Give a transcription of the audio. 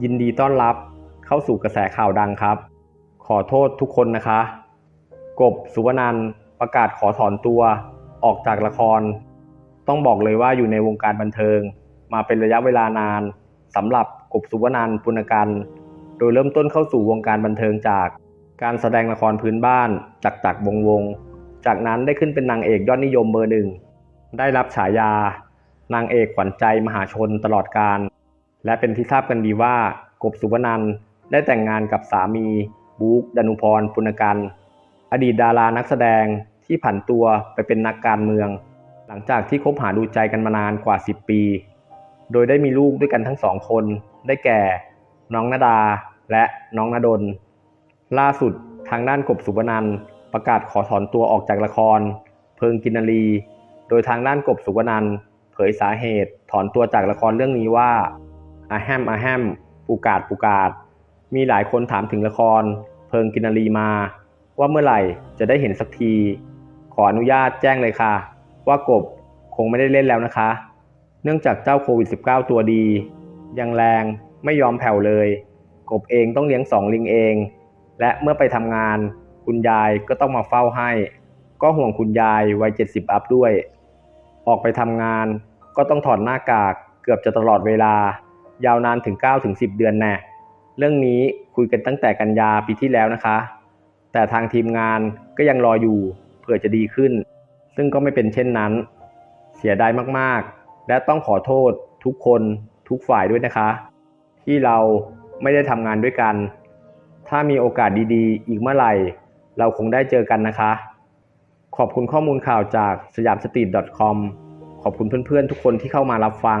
ยินดีต้อนรับเข้าสู่กระแสข่าวดังครับ ขอโทษทุกคนนะคะ กบสุวนันประกาศขอถอนตัวออกจากละคร ต้องบอกเลยว่าอยู่ในวงการบันเทิง มาเป็นระยะเวลานานสำหรับกบสุวนันปุณกันโดยเริ่มต้นเข้าสู่วงการบันเทิงจาก การแสดงละครพื้นบ้านจักจักวงวง จากนั้นได้ขึ้นเป็นนางเอกยอดนิยมเบอร์หนึ่งได้รับฉายานางเอกขวัญใจมหาชนตลอดการ และเป็นที่ทราบกันดีว่ากบสุวนันได้แต่งงานกับสามีบุ๊กดนุพรปุณกัน อดีตดารานักแสดงที่ผันตัวไปเป็นนักการเมือง หลังจากที่คบหาดูใจกันมานานกว่า 10 ปี โดยได้มีลูกด้วยกันทั้งสองคน ได้แก่ น้องนาดาและน้องนาดลล่าสุดทางด้านกบสุวนันประกาศขอถอนตัวออกจากละคร เพิงกินนารี โดยทางด้านกบสุวนันเผยสาเหตุถอนตัวจากละครเรื่องนี้ว่า อาแฮมอาแฮมปูกาดปูกาด มีหลายคนถามถึงละคร เพิงกินารีมา ว่าเมื่อไหร่จะได้เห็นสักที ขออนุญาตแจ้งเลยค่ะ ว่ากบคงไม่ได้เล่นแล้วนะคะ เนื่องจากเจ้าโควิด -19 ตัวดี ยังแรงไม่ยอมแผ่วเลย กบเองต้องเลี้ยงสองลิงเอง และเมื่อไปทำงาน คุณยายก็ต้องมาเฝ้าให้ ก็ห่วงคุณยายวัย 70 อัพด้วย ออกไปทำงานก็ต้องถอดหน้ากากเกือบจะตลอดเวลา ยาวนานถึง9-10 เดือนแน่เรื่องนี้คุยกันตั้งแต่กันยาปีที่แล้วนะคะ แต่ทางทีมงานก็ยังรออยู่เผื่อจะดีขึ้น ซึ่งก็ไม่เป็นเช่นนั้น เสียดายมากๆ และต้องขอโทษทุกคนทุกฝ่ายด้วยนะคะ ที่เราไม่ได้ทำงานด้วยกัน ถ้ามีโอกาสดีๆ อีกเมื่อไหร่ เราคงได้เจอกันนะคะ ขอบคุณข้อมูลข่าวจากสยามสตรีท .com ขอบคุณเพื่อนๆ ทุกคนที่เข้ามารับฟัง